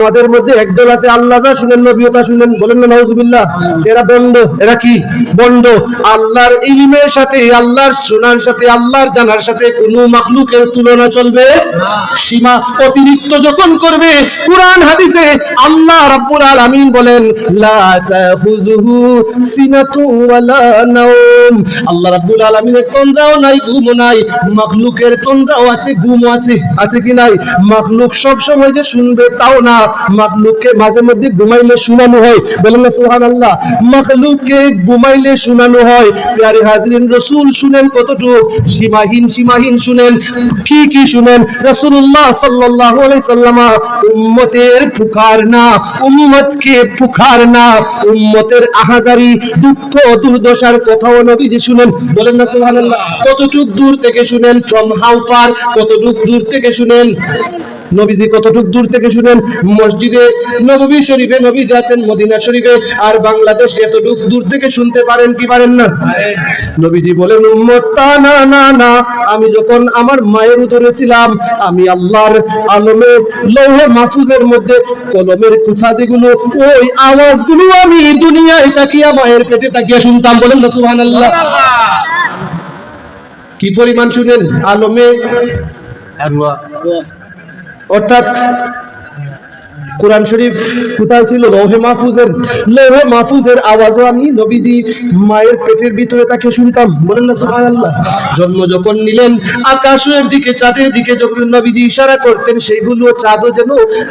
আমাদের মধ্যে একদল আছে, আল্লাহ যা শুনেন নবীতা শুনেন। বলেন না, নাউজুবিল্লাহ। এরা বন্ড এরা কি? বন্ড আল্লাহর ইলমের সাথে, আল্লাহর শোনার সাথে, আল্লাহর জানার সাথে কোনো মাখলুকের তুলনা চলবে সীমা অতিরিক্ত যখন করবে, কোরআন, হাদিসে আল্লাহ রাব্বুল আলামিন বলেন, লা তাখুযুহু সিনাতু ওয়ালা নাওম। আল্লাহ রাব্বুল আলামিনের তন্দ্রাও নাই, ঘুমও নাই। মাখলুকের তন্দ্রাও আছে, ঘুমও আছে। আছে কি নাই? মাখলুক সব সময় যে শুনবে তাও না। মাখলুককে মাঝে মধ্যে ঘুমাইলে শোনানো হয়। বলেন না, সুবহানাল্লাহ। মাখলুককে ঘুমাইলে শোনানো হয়। হাজরিন, রাসূল শুনেন সীমাহীন সীমাহীন শুনেন। কি কি শুনেন? রাসূলুল্লাহ সাল্লাল্লাহু আলাইহি সাল্লামা, উম্মতের পুকার না, উম্মতকে না, উম্মতের আহাজারি, দুঃখ, দুর্দশার কথাও নবীজি শুনেন। বলেন না, সুবহানাল্লাহ। কতটুক দূর থেকে শুনেন? ফ্রম হাউ ফার কতটুক দূর থেকে শুনেন? নবীজি কতটুক দূর থেকে শুনেন? মসজিদে নবী শরীফে নবীজি আছেন মদিনা শরীফে আর বাংলাদেশ এতটুক দূর থেকে শুনতে পারেন কি পারেন না? নবীজি বলেন উম্মত না না না। আমি যখন আমার মায়ের উদরে ছিলাম আমি আল্লাহর আলমে লৌহে মাহফুজের মধ্যে কলমের কুছাদিগুলো ওই আওয়াজগুলো আমি দুনিয়ায় তাকিয়া মায়ের পেটে তাকিয়া শুনতাম। বলেন না সুবহানাল্লাহ। কি পরিমাণ শুনেন? আলমে? অর্থাৎ কোরআন শরীফ কোথায় ছিল? লৌহে মাহফুজের লৌহে মাহফুজের আওয়াজও আমি নবীজি মায়ের পেটের ভিতরে তাকে শুনতাম। বলেন না, সুবহানাল্লাহ। জন্ম যখন নিলেন, আকাশের দিকে, চাঁদের দিকে যখন নবীজি ইশারা করতেন, সেইগুলো চাঁদও যেন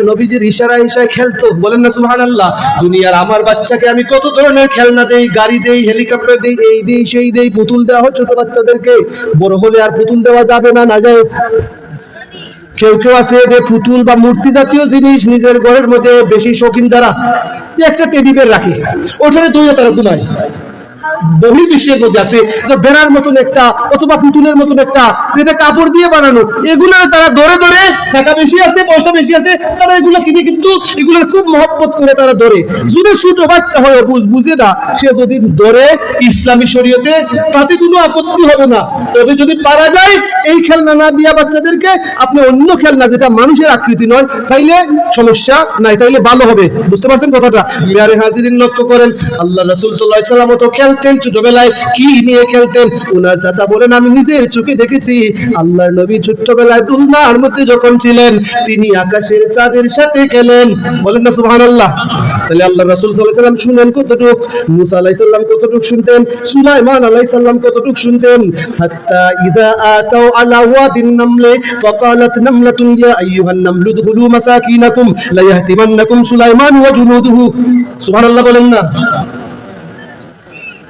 নবীজির ইশারা ইশারায় খেলতো। বলেন না, সুবহানাল্লাহ। দুনিয়ার আমার বাচ্চাকে আমি কত ধরনের খেলনা দেই, গাড়ি দেই, হেলিকপ্টার দেই, এই দেই, সেই দেই, পুতুল দেওয়া হয় ছোট বাচ্চাদেরকে, বড় হলে আর পুতুল দেওয়া যাবে না না যায় কেউ কেউ আছে যে পুতুল বা মূর্তি জাতীয় জিনিস নিজের ঘরের মধ্যে বেশি শৌখিন যারা, যে একটা টেডিবের রাখে। ওখানে দুই তারা ঘুমায়। বহির বিশ্বের মধ্যে আছে বেড়ার মতন একটা অথবা পুতুলের মতন একটা, যেটা কাপড় দিয়ে বানানো এগুলো তারা ধরে ধরে টাকা বেশি আছে, পয়সা বেশি আছে, তারা এগুলো কিনে কিন্তু এগুলোর খুব মহব্বত করে তারা ধরে। যদি ছোট বাচ্চা হয় বুঝ না, সে যদি ধরে ইসলামী শরীয়তে, তাতে কোনো আপত্তি হবে না। তবে যদি পারা যায়, এই খেলনা না দিয়া বাচ্চাদেরকে আপনি অন্য খেলনা, যেটা মানুষের আকৃতি নয়, তাইলে সমস্যা নাই, তাইলে ভালো হবে। বুঝতে পারছেন কথাটা? বিহারে হাজিরিন লক্ষ্য করেন, আল্লাহ রাসূল আলাইহি সাল্লাম তো খেলতেন ছোটবেলায় কি নিয়ে খেলতেন? উনার চাচা বলেন আমি নিজে চোখে দেখেছি। আল্লাহর নবী ছোট্টবেলায় দুলনার মধ্যে যখন ছিলেন, তিনি আকাশের চাঁদের সাথে খেলেন। বলেন না সুহান আল্লাহ তাহলে আল্লাহ রাসুল সাল্লাম শুনেন কতটুক? মুসা আলাইসাল্লাম কতটুক শুনতেন? সুলাইমান আলাইসাল্লাম কতটুক শুনতেন? হাত্তা ইদা আতাও আলা ওয়াদিন নামলে ফাকালাত নামলাতুন, ইয়া আইয়ুহান নামলু দুখুলু মাসাকিনাকুম, লা ইয়াহতিমান্নাকুম সুলাইমান ওয়া জুনুদুহু। সুবহানাল্লাহ বলেন না।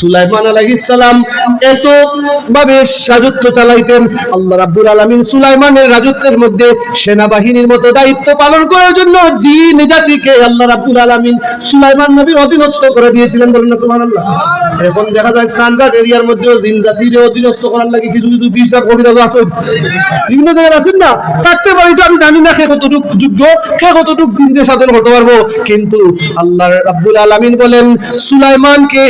সুলাইমান আলাইহিস সালাম এত ভাবে রাজত্ব চালাইতেন। আল্লাহ রাব্বুল আলামিন সুলাইমানের রাজত্বের মধ্যে সেনাবাহিনীর মতো দায়িত্ব পালন করার জন্য জিন জাতিকে আল্লাহ রাব্বুল আলামিন সুলাইমান নবীর অধীনস্থ করে দিয়েছিলেন বলেন না, সুবহানাল্লাহ। এখন দেখা যায় স্ট্যান্ডার্ড এরিয়ার মধ্যেও জিন জাতির অধীনস্থ করার লাগে কিছু কিছু বিষয় কবিতা আছে বিভিন্ন জায়গায় আছেন না? থাকতে পারে এটা আমি জানি না কে কতটুক যোগ্য, কে কতটুক জিনদের সাধন করতে পারব। কিন্তু আল্লাহ রাব্বুল আলামিন বলেন, সুলাইমানকে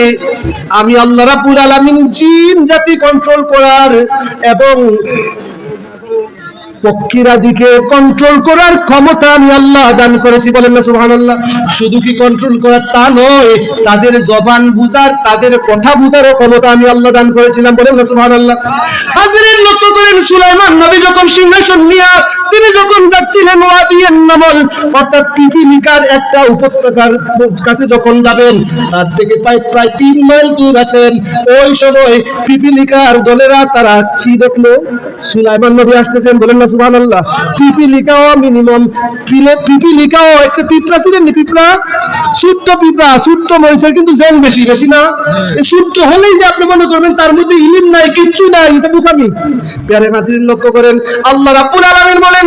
আমি আল্লাহ রাবুল আলামিন জিন জাতি কন্ট্রোল করার এবং পক্ষীরাজিকে কন্ট্রোল করার ক্ষমতা আমি আল্লাহ দান করেছি, বলেন না সুবহানাল্লাহ। শুধু কি কন্ট্রোল করার তা নয়, তাদের জবান বুঝার, তাদের কথা বুঝারও ক্ষমতা আমি আল্লাহ দান করেছিলাম, বলেন না সুবহানাল্লাহ। হাজিরের লক্ষ্য করেন সুলাইমান নবী যখন সিংহাসন নিয়ে তিনি যখন যাচ্ছিলেন ওয়াদিয়ান নামল, অর্থাৎ পিপিলিকার একটা উপত্যকার কাছে যখন যাবেন, তার থেকে প্রায় প্রায় তিন মাইল দূর আছেন। ওই সময় পিপিলিকার দলেরা তারা কি দেখল? সুলাইমান নবী আসতেছেন, বলেন না মিনিমাম একটা পিঁপড়া ছিলেন মহিষের কিন্তু জেন বেশি বেশি না? এই হলেই যে আপনি মনে করবেন তার মধ্যে ইলিম নাই, কিচ্ছু নাই, এটা বুকামি। প্যারে লক্ষ্য করেন, আল্লাহ রাব্বুল আলামিন বলেন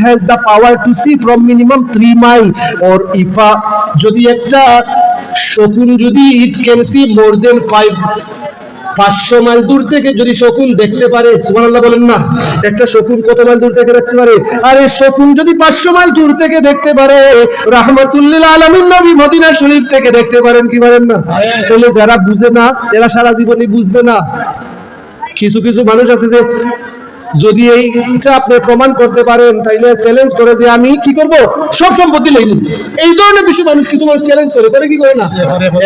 has the power to see from minimum 3 mile or if a যদি একটা শকুন যদি it can see more than 5 পাঁচশো মাইল দূর থেকে যদি শকুন দেখতে পারে সুবহানাল্লাহ বলেন না একটা শকুন কত মাইল দূর থেকে দেখতে পারে? আরে শকুন যদি পাঁচশো মাইল দূর থেকে দেখতে পারে রাহমাতুল্লিল আলামিন নবী মদিনা শরীফ থেকে দেখতে পারেন কি পারেন না? তাহলে যারা বুঝে না এরা সারা জীবনই বুঝবে না। কিছু কিছু মানুষ আছে যে যদি এইটা আপনি প্রমাণ করতে পারেন তাইলে চ্যালেঞ্জ করে যে আমি কি করব? সব সম্পত্তি লই নিব। এই ধরনের বেশি মানুষ কিছু মানুষ চ্যালেঞ্জ করে করে কি করে না?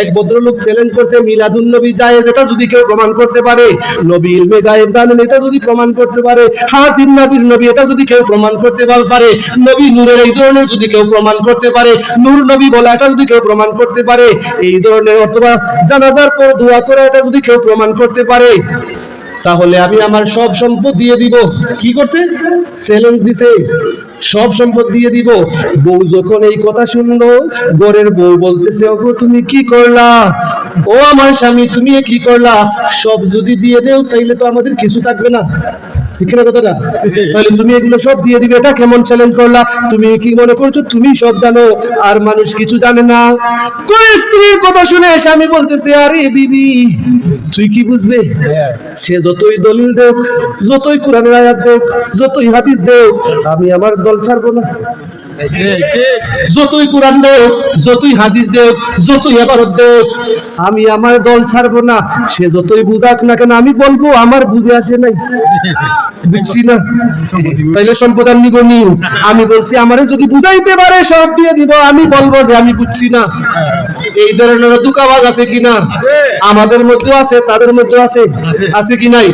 এক ভদ্রলোক চ্যালেঞ্জ করছে মিলাদুন নবী জায়েজ এটা যদি কেউ প্রমাণ করতে পারে নবী ইলমে গায়েব জানেন এটা যদি প্রমাণ করতে পারে হাজির নাজির নবী এটা যদি কেউ প্রমাণ করতে পারে নবী নূরের এই ধরনের যদি কেউ প্রমাণ করতে পারে নূর নবী বলা এটা যদি কেউ প্রমাণ করতে পারে এই ধরনের অথবা জানাজার পর দোয়া করে এটা যদি কেউ প্রমাণ করতে পারে তাহলে আমি আমার সব সম্পদ দিয়ে দিব। কি করছে? চ্যালেঞ্জ দিছে। সব সম্পদ দিয়ে দিব। বউ যখন এই কথা শুনলো গড়ের বউ বলতেছে, ওগো, তুমি কি করলা? ও আমার স্বামী, তুমি কি করলা? সব যদি দিয়ে দেও, তাইলে তো আমাদের কিছু থাকবে না। তুমি কি তুমি সব জানো, আর মানুষ কিছু জানে না। কোন স্ত্রীর কথা শুনে স্বামী বলতেছে, আরে বিবি, তুই কি বুঝবে? সে যতই দলিল দেখ যতই কোরআনের আয়াত দেখ যতই হাদিস দেখ আমি আমার দল ছাড়বো না। যতই কোরআন দেখ যতই হাদিস দেখ যতই এবারত দেখ আমি আমার দল ছাড়বো না। সে যতই বুঝাক না কেন, আমি বলব, আমার বুঝে আসে নাই। বুঝছি না? তাইলে আমি বলছি যদি বুঝাইতে পারে, সব দিয়ে দিব। আমি বলব যে আমি বুঝছি না। এই ধরনের দুকাবাজ আছে কিনা আমাদের মধ্যে আছে, তাদের মধ্যে আছে। আছে কি নাই?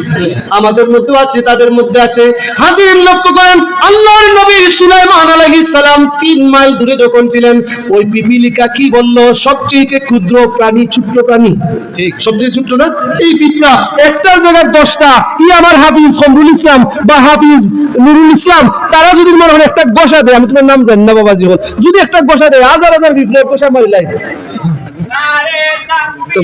আমাদের মধ্যে আছে, তাদের মধ্যে আছে। হাজির লক্ষ্য করেন, আল্লাহর নবী সুলাইমান আলাইহিস সালাম তিন মাইল দূরে যখন ছিলেন ওই পিপিলিকা কি বলল? সবচেয়ে ক্ষুদ্র প্রাণী ছোট্ট প্রাণী। ঠিক সবচেয়ে ছোট্ট না? এই পিঁপড়া একটার জায়গায় দশটা। ই আমার হাফিজ কমরুল ইসলাম বা হাফিজ নুরুল ইসলাম। তারা যদি মনে হয় একটা বসা দেয় আমি তোমার নাম জানি না বাবাজি হল। যদি একটা বসা দেয় হাজার হাজার পিঁপড়ে বসা মারি লাই। তো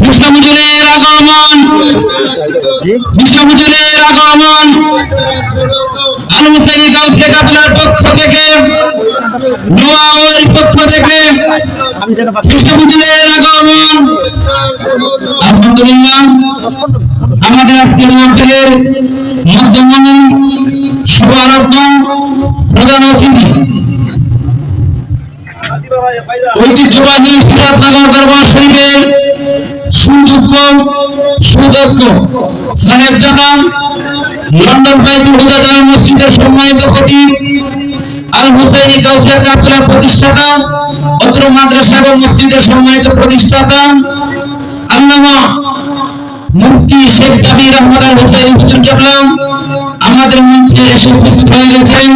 বিশ্বমুজুরের আগমন বিশ্বমুজুরের আগমন। আল গাউসে কাবিলার পক্ষ থেকে পক্ষ থেকে আগমন। আলহামদুলিল্লাহ, আমাদের মন্ত্রের মধ্যমণি প্রধান অতিথি, ঐতিহ্যবাহী সিরাজনগর দরবার শরীফের সুযোগ্য সুদক্ষ সাহেব জানান লন্ডন বাইতুল হুদা মসজিদের সম্মানিত খতিব আল হুসাইনি প্রতিষ্ঠাতা অত্র মাদ্রাসা এবং মসজিদের সম্মানিত প্রতিষ্ঠাতা আল্লামা মুফতি শেখ কাবির আহমদ আল হুসাইন হুজুর আমাদের মঞ্চে এসে উপস্থিত হয়ে গেছেন।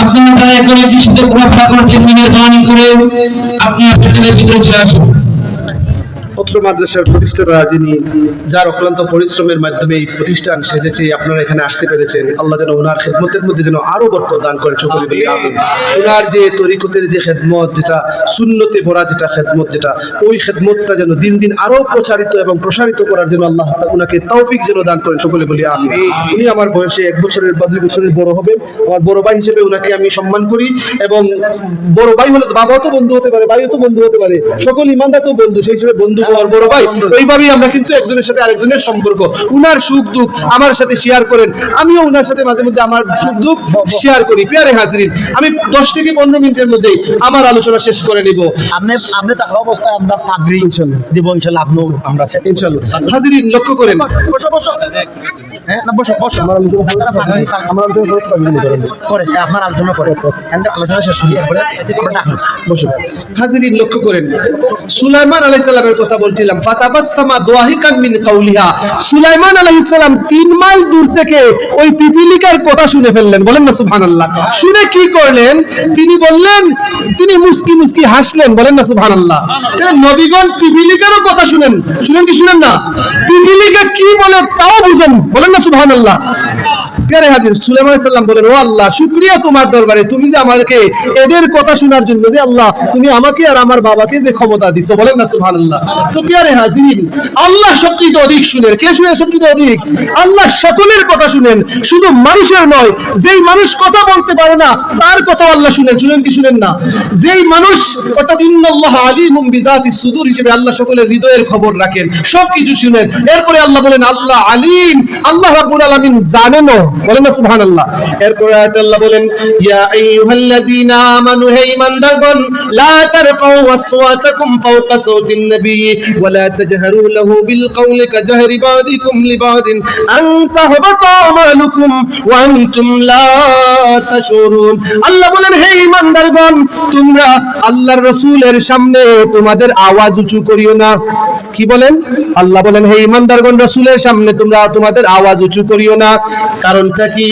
আপনারা দয়া করে দৃষ্টিতে ঘোরাফেরা করেছেন মেহরবানি করে আপনি আপনাদের ভিতরে চলে আসুন। পত্র মাদ্রাসার প্রতিষ্ঠাতা যিনি যার অক্লান্ত পরিশ্রমের মাধ্যমে এই প্রতিষ্ঠান সেজেছে আপনারা এখানে আসতে পেরেছেন। আল্লাহ যেন ওনার খেদমতের মধ্যে যেন আরও বরকত দান করে সকলে বলি আমিন। ওনার যে তরিকতের যে খেদমত যেটা শূন্যতে ভরা যেটা খেদমত যেটা ওই খেদমতটা যেন দিন দিন আরও প্রচারিত এবং প্রসারিত করার জন্য আল্লাহ ওনাকে তৌফিক যেন দান করেন সকলে বলি আমি উনি আমার বয়সে এক বছরের বা দুই বছরের বড় হবেন। আমার বড় ভাই হিসেবে ওনাকে আমি সম্মান করি এবং বড় ভাই হলে বাবাও তো বন্ধু হতে পারে ভাইও তো বন্ধু হতে পারে। সকল ইমানদার তো বন্ধু সেই হিসেবে বন্ধু দেবো ওর বড় ভাই ওইভাবেই আমরা কিন্তু একজনের সাথে আরেকজনের সম্পর্ক। উনার সুখ দুঃখ আমার সাথে শেয়ার করেন। আমিও উনার সাথে মাঝে মধ্যে আমার সুখ দুঃখ শেয়ার করি। পেয়ারে হাজরিন আমি দশ থেকে পনেরো মিনিটের মধ্যেই আমার আলোচনা শেষ করে নিব। আপনি আপনি থাকা অবস্থায় আমরা পাগড়ি দিব ইনশাল্লাহ আপনিও আমরা ইনশাল্লাহ। হাজরিন লক্ষ্য করেন। বসো বসো। বসো বসো। করে হ্যাঁ, আপনার আলোচনা করে আলোচনা শেষ করি এরপরে আমরা ডাকবো। বসো হাজিরিন লক্ষ্য করেন সুলাইমান আলাইহিস সালামের কথা বলছিলাম ফাতাবাসসামা দাহিকান মিন কাউলিহা। সুলাইমান আলাইহিস সালাম 3 মাইল দূর থেকে ওই পিপিলিকার কথা শুনে ফেললেন বলেন না সুবহানাল্লাহ। শুনে কি করলেন? তিনি বললেন তিনি মুস্কি মুস্কি হাসলেন বলেন না সুবহানাল্লাহ। তাহলে নবীগণ পিপিলিকারও কথা শুনেন। শুনেন কি শুনেন না? পিপিলিকা কি বলে তাও বুঝেন বলেন না সুবহানাল্লাহ। প্যারে হাজির সুলাইমান আলাইহিস সালাম বলেন, ও আল্লাহ, শুকরিয়া তোমার দরবারে, তুমি যে আমাদেরকে এদের কথা শোনার জন্য যে আল্লাহ, তুমি আমাকে আর আমার বাবাকে যে ক্ষমতা দিছো। বলেন না, সুবহানাল্লাহ। তো প্যারে হাজির। আল্লাহ সবচেয়ে অধিক শুনেন। কে শুনেন সবচেয়ে অধিক? আল্লাহ সকলের কথা শুনেন। শুধু মানুষের নয়, যেই মানুষ কথা বলতে পারে না, তার কথা আল্লাহ শুনেন। শুনেন কি শুনেন না? যেই মানুষ, অর্থাৎ ইন্নাল্লাহ আলিমুম বিজাতি সুদূর হিসেবে আল্লাহ সকলের হৃদয়ের খবর রাখেন, সবকিছু শুনেন। এরপরে আল্লাহ বলেন, আল্লাহ আলিম, আল্লাহ রাব্বুল আলামিন জানেনও। বলেন না সুবহানাল্লাহ। এরপরে আল্লাহ বলেন, ইয়া আইয়ুহাল্লাযীনা আমানু, হে ঈমানদারগণ লা তারফাউ আসওয়াতাকুম ফাওকা নবী, ওয়া লা তাজহারু লাহু বিল কওলি কাজহরি বাদিকুম লিবাদিন আন আমালুকুম ওয়া আনতুম লা তাশউরুন। আল্লাহ বলেন, হে ঈমানদারগণ তোমরা আল্লাহর রাসূলের সামনে তোমাদের আওয়াজ উঁচু করিও না। কি বলেন? আল্লাহ বলেন, হে ইমানদারগণ, রাসূলের সামনে তোমরা তোমাদের আওয়াজ উঁচু করিও না কারণটা কি?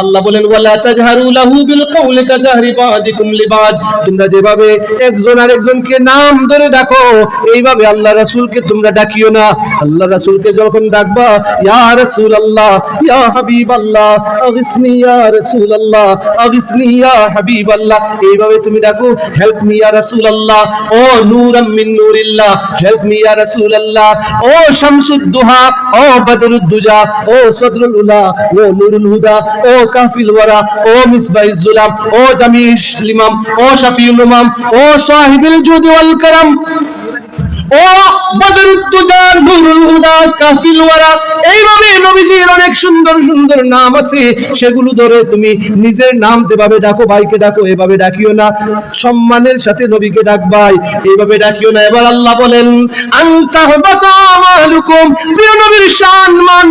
আল্লাহ বলেন, ওয়ালা তাজহারু লাহু বিল কওলি কাজহরি বাদিকুম লিবাদ। তোমরা যেভাবে একজন আরেকজনকে নাম ধরে ডাকো, এইভাবে আল্লাহ রাসূলকে তোমরা ডাকিও না। আল্লাহ রাসূলকে যখন ডাকবা, ইয়া রাসূলুল্লাহ, ইয়া হাবিবাল্লাহ, আগিসনি ইয়া রাসূলুল্লাহ, আগিসনি ইয়া হাবিবাল্লাহ। এইভাবে তুমি ডাকো, হেল্প মি ইয়া রাসূলুল্লাহ, ও নূরাম মিন নূরিল্লাহ, হেল্প মি ইয়া রাসূলুল্লাহ, ও শামসুদ দুহা, ও বদরুদ দুজা ও সদরুল উলা, ও নুরুল হুদা, ও কাফিল ওয়ারা, ও মিসবাইজ জুলাম, ও জামিশ লিমাম, ও শাফিউল উমাম, ও সাহিবুল জুদি ওয়াল কারাম। ও এইভাবে নবীজির অনেক সুন্দর সুন্দর নাম আছে। সেগুলো ধরে তুমি নিজের নাম যেভাবে ডাকো, ভাইকে ডাকো, এভাবে ডাকিও না। সম্মানের সাথে নবীকে এইভাবে ডাকিও না। এবার আল্লাহ বলেন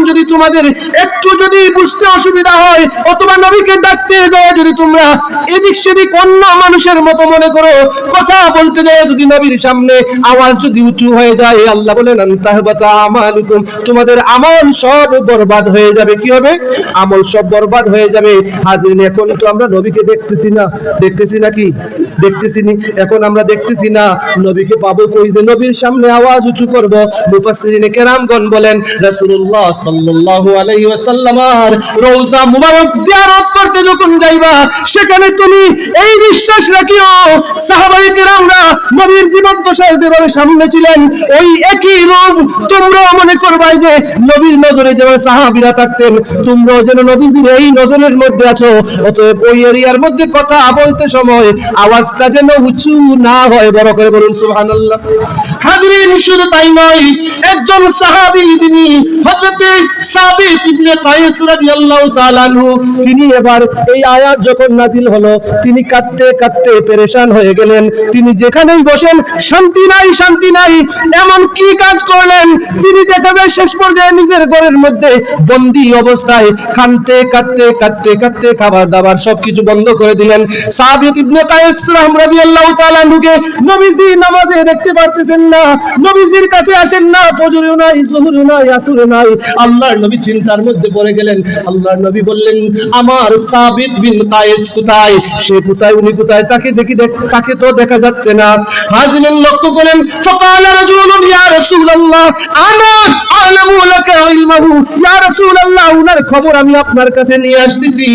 যদি তোমাদের একটু যদি বুঝতে অসুবিধা হয়, অথবা নবীকে ডাকতে যায় যদি তোমরা এদিক সেদিক অন্য মানুষের মতো মনে করো, কথা বলতে যায় যদি নবীর সামনে, আওয়াজ যদি উঁচু হয়ে যায়, আল্লাহ বলেন তোমাদের আমল সব বরবাদ হয়ে যাবে। কি হবে? আমল সব বরবাদ হয়ে যাবে। হাজির এখন তো আমরা নবীকে দেখতেছি না। দেখতেছি নাকি দেখতেছি নি। এখন আমরা দেখতেছি না। নবীকে পাবো কই যে? নবীর সামনে আওয়াজ উঁচু করব। মুফাসসিরিনে কেরামগণ বলেন, রাসূলুল্লাহ সাল্লাল্লাহু আলাইহি ওয়াসাল্লাম আর রওজা মুবারক জিয়ারত করতে যখন যাইবা, সেখানে তুমি এই বিশ্বাস রাখিও। সাহাবায়ে কেরামরা নবীর জীবদ্দশায় যেভাবে সামনে ছিলেন ওই একই রূপ তোমরাও মনে করবাই যে নবীর নজরে যেভাবে সাহাবীরা থাকতেন, তোমরাও যেন নবীজির এই নজরের মধ্যে আছো। অতএব ওই এরিয়ার মধ্যে কথা বলতে সময় আওয়াজটা যেন উঁচু না হয়, বড় করে বলুন, সুবহানাল্লাহ। হাজরিন, শুধু তাই নয়, একজন সাহাবী তিনি হযরতে সাবিত ইবনে কায়েস রাদিয়াল্লাহু তাআলা তিনি এবার এই আয়াত যখন নাজিল হলো, তিনি কাঁদতে কাঁদতে পেরেশান হয়ে গেলেন। তিনি যেখানেই বসেন, শান্তি নাই শান্তি নাই। এমন কি কাজ করলেন? তিনি দেখা যায় শেষ পর্যায়ে নিজের ঘরের মধ্যে বন্দি অবস্থায় কাঁদতে কাঁদতে কাঁদতে কাঁদতে খাবার দাবার সবকিছু বন্ধ করে দিলেন। সাবিত ইবনে কায়েস রাদিয়াল্লাহু তাআলা আনহুকে নবীজি নামাজে দেখতে পারতেছেন না। নবীজির কাছে আসেন না, ফজরও নাই, জোহরও নাই, আসরও নাই। আল্লাহর নবী চিন্তার মধ্যে পড়ে গেলেন। আল্লাহর নবী বললেন, আমার সাবিত বিন কায়েস কোথায়? সে কোথায়, উনি কোথায়? তাকে দেখি তাকে তো দেখা যাচ্ছে না। হাজিলেন লক্ষ্য করেন فقال رجل يا رسول الله انا اعلم لك علمه يا رسول الله উনার খবর আমি আপনার কাছে নিয়ে আসতেছি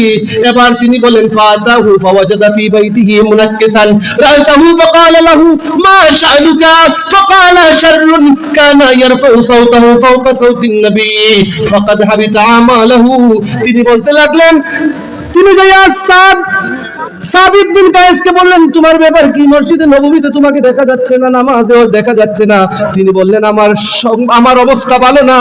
এবার তিনি বলেন ফাতাহু فوجد في بيته منكسا رأسه فقال له ما شأنك فقال شر كان يرفع صوته فوق صوت النبي فقد حبط أعماله তিনি বলতে লাগলেন তিনি যাইয়া সাদ, সাবিত বিন কায়েসকে বললেন, তোমার ব্যাপার কি? মসজিদে নববীতে তোমাকে দেখা যাচ্ছে না, নামাজেও দেখা যাচ্ছে না। তিনি বললেন, আমার আমার অবস্থা ভালো না।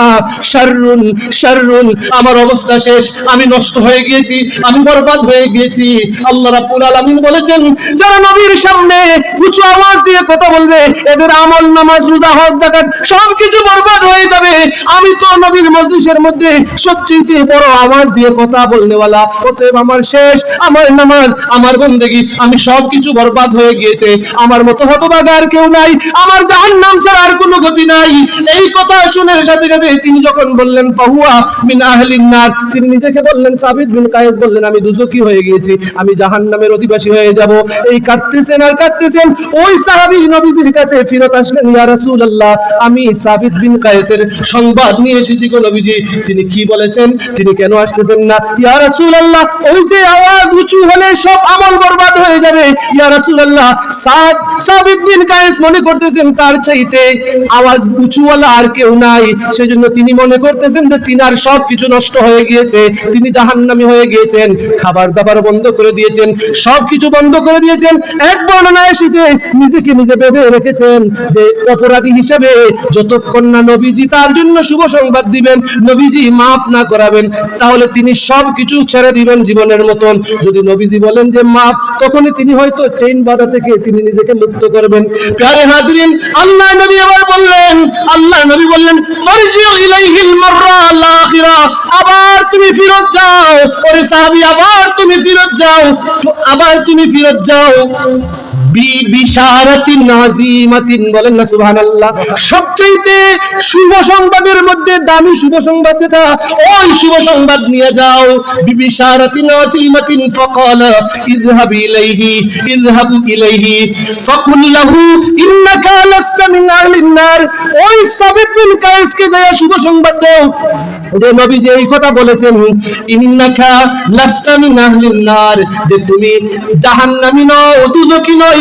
শাররুন শাররুন, আমার অবস্থা শেষ। আমি নষ্ট হয়ে গিয়েছি, আমি বরবাদ হয়ে গিয়েছি। আল্লাহ রাব্বুল আলামিন বলেছেন, যারা নবীর সামনে উঁচু আওয়াজ দিয়ে কথা বলবে, এদের আমল, নামাজ, রোজা, হজ জাকাত সবকিছু বরবাদ হয়ে যাবে। আমি তো নবীর মজলিসের মধ্যে সবচেয়ে বড় আওয়াজ দিয়ে কথা বলনেওয়ালা, অতএব আমার শেষ, আমার নামাজ, আমার বন্দেগি, আমি সবকিছু বরবাদ হয়ে গিয়েছে। আমার মতো হতভাগা আর কেউ নাই, আমার জাহান্নাম ছাড়া আর কোনো গতি নাই। এই কথা শুনে সাথে সাথে তিনি যখন বললেন, ফাহুয়া মিন আহলিন নার তিনি নিজেকে বললেন, সাবিত বিন কায়েস বললেন, আমি দুজকি হয়ে গিয়েছি, আমি জাহান্নামের অধিবাসী হয়ে যাব। এই কাঁদতেছেন আর কাঁদতেছেন, ওই সাহাবী নবীজির কাছে ফিরত আসলেন, ইয়া রাসূলুল্লাহ, আমি সাবিত বিন কায়েসের সংবাদ নিয়ে এসেছি গো নবীজি। তিনি কি বলেছেন? তিনি কেন আসতেছেন না? ইয়া রাসূলুল্লাহ যে আওয়াজ উঁচু হলে সব আমল বরবাদ হয়ে যাবে। ইয়া রাসূলুল্লাহ, সাদ কায়েস মনে করতেছেন তার চাইতে আওয়াজ আর কেউ নাই। সেজন্য তিনি মনে করতেছেন যে তিনার সব কিছু নষ্ট হয়ে গিয়েছে, তিনি জাহান্নামী হয়ে গিয়েছেন, খাবার দাবার বন্ধ করে দিয়েছেন সব কিছু বন্ধ করে দিয়েছেন, এক বর্ণনা এসেছে, নিজেকে নিজে বেঁধে রেখেছেন। যে অপরাধী হিসেবে যতক্ষণ না নবীজি তার জন্য শুভ সংবাদ দিবেন, নবীজি মাফ না করাবেন, তাহলে তিনি সব কিছু ছেড়ে দিবেন জীবনের মতন। যদি নবীজি বলেন যে মাফ তখনই তিনি হয়তো চেইন বাধা থেকে তিনি নিজেকে মুক্ত করবেন। প্যারে হাজরিন আল্লাহ নবী আবার বললেন আল্লাহ নবী বললেন আবার তুমি ফিরত যাও। ওরে সাহাবী, আবার তুমি ফিরত যাও, আবার তুমি ফিরত যাও। বলেন না শুভ সংবাদের মধ্যে দামি শুভ সংবাদ যেটা শুভ সংবাদ নিয়ে যাও। বি বিশারাতিন নাজিমাতিন ফাকালা ইযহাবু ইলাইহি নার। ওই সাবিত বিন কায়েসকে যায় শুভ সংবাদ দাও। যে নবী যে এই কথা বলেছেন, ইন্নাকা লাস্তা মিন আহলিন যে তুমি জাহান্নামী নও দুজকি নয়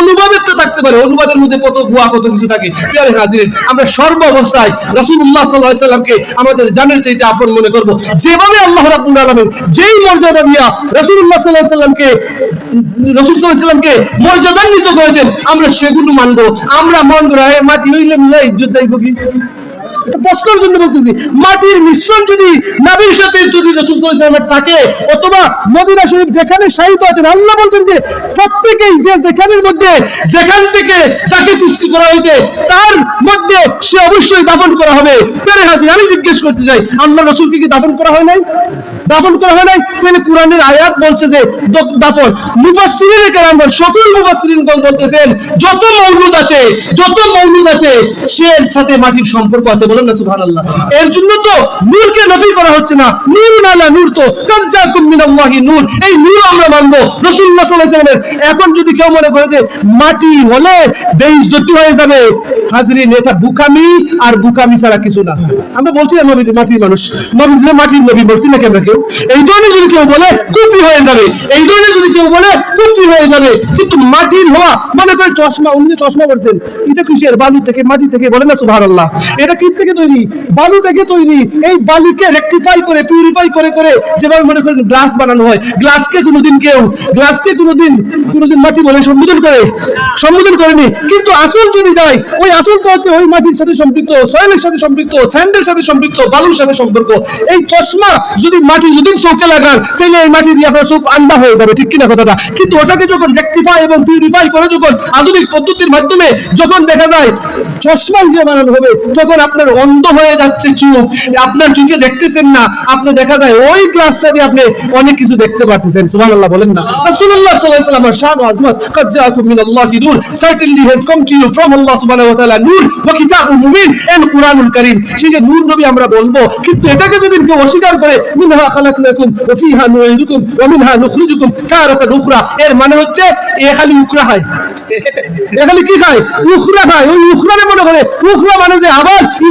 অনুবাদের তো থাকতে পারে, অনুবাদের মধ্যে কত ভুয়া, কত কিছু থাকে। প্রিয় হাজির আমরা সর্ব অবস্থায় রাসূলুল্লাহ সাল্লাল্লাহু আলাইহি সাল্লামকে আমাদের জানের চাইতে আপন মনে করব। যেভাবে আল্লাহ রাব্বুল আলামিন যেই মর্যাদা দিয়া রাসূলুল্লাহ সাল্লাল্লাহু আলাইহি সাল্লামকে, রাসূল সাল্লামকে মর্যাদান্বিত করেছেন, আমরা সেগুলো মানবো। আমরা মন গ্রহে মাটি হইলে মিলাই ইজ্জত যাইব কি? প্রশ্নের জন্য বলতেছি, মাটির মিশ্রণ যদি নাবির সাথে যদি রসুল থাকে, অথবা মদিনা শরীফ যেখানে সাহিত্য আছেন আল্লাহ বলছেন যে, প্রত্যেকেই যে যেখানের মধ্যে, যেখান থেকে যাকে সৃষ্টি করা হয়েছে, তার মধ্যে সে অবশ্যই দাফন করা হবে। পেরে আমি জিজ্ঞেস করতে চাই, আল্লাহ রসুলকে কি দাফন করা হয় নাই? দাফন করা হয় নাই? তাহলে কোরআনের আয়াত বলছে যে দাফন। মুফাসসিরিন সকল মুফাসসিরিন বলতেছেন, যত মৌলুদ আছে, যত মৌলুদ আছে, সে সাথে মাটির সম্পর্ক আছে বলেন না সুবহানাল্লাহ। এর জন্য তো নূরকে নফি করা হচ্ছে না। নূর নালা নূর তো কাদ জাকুম নূর। এই নূর আমরা মানবো। রাসূলুল্লাহ সাল্লাল্লাহু আলাইহি এখন যদি কেউ মনে করে যে মাটি হলে বেইজ্জতি হয়ে যাবে হাজরিন এটা বুকামি আর বুকামি ছাড়া কিছু না। আমরা বলছি না নবী মাটির মানুষ। নবী যে মাটির নবী বলছি না কেন কেউ? এই ধরনের যদি কেউ বলে কুফরি হয়ে যাবে। এই ধরনের যদি কেউ বলে কুফরি হয়ে যাবে। কিন্তু মাটির হওয়া মনে করে চশমা উনি যে চশমা করছেন এটা কিসের? বালু থেকে মাটি থেকে বলে না সুবহানাল্লাহ। এটা কি থেকে তৈরি, বালু থেকে তৈরি। এই বালিকে রেকটিফাই করে পিউরিফাই করে করে যেভাবে মনে করেন গ্লাস বানানো হয়। গ্লাসকে কোনোদিন কেউ গ্লাসকে কোনোদিন কোনোদিন মাটি বলে সম্বোধন করে। সম্বোধন করেনি। কিন্তু আসল যদি যায়, ওই আসলটা হচ্ছে ওই মাটির সাথে সম্পৃক্ত সয়েলের সাথে সম্পৃক্ত স্যান্ডের সাথে সম্পৃক্ত, বালুর সাথে সম্পর্ক। এই চশমা যদি মাটি যদি চোখে লাগান, তাহলে এই মাটি দিয়ে আপনার চোখ আন্ডা হয়ে যাবে, ঠিক কিনা কথাটা? কিন্তু ওটাকে যখন রেকটিফাই এবং পিউরিফাই করে যখন আধুনিক পদ্ধতির মাধ্যমে যখন দেখা যায় চশমা হিসেবে বানানো হবে, তখন আপনার অন্ধ হয়ে যাচ্ছে চোখ আপনার চোখে দেখতেছেন না আপনি দেখা যায় ওই গ্লাসটা দিয়ে আপনি অনেক কিছু দেখতে পারতেছেন সুবহানাল্লাহ বলেন না রাসূলুল্লাহ সাল্লাল্লাহু আলাইহি ওয়াসাল্লাম শান ও Azmat قد جاءكم من الله نور certainly has come to you from Allah subhanahu wa ta'ala নূর ওয়া কিতাবুম মুবিন and কুরআনুল কারীম সেই যে নূর নবী আমরা বলবো কিন্তু এটাকে যদি কেউ অস্বীকার করে মিনহা খালাকনাকুম ওয়া ফিহা নুঈদুকুম ওয়া মিনহা নুখরিজুকুম তারাতান উখরা এর মানে হচ্ছে এ খালি উখরা হয় এ খালি কি খায় উখরা খায় ওই উখরারে মনে করে উখরা মানে যে আবার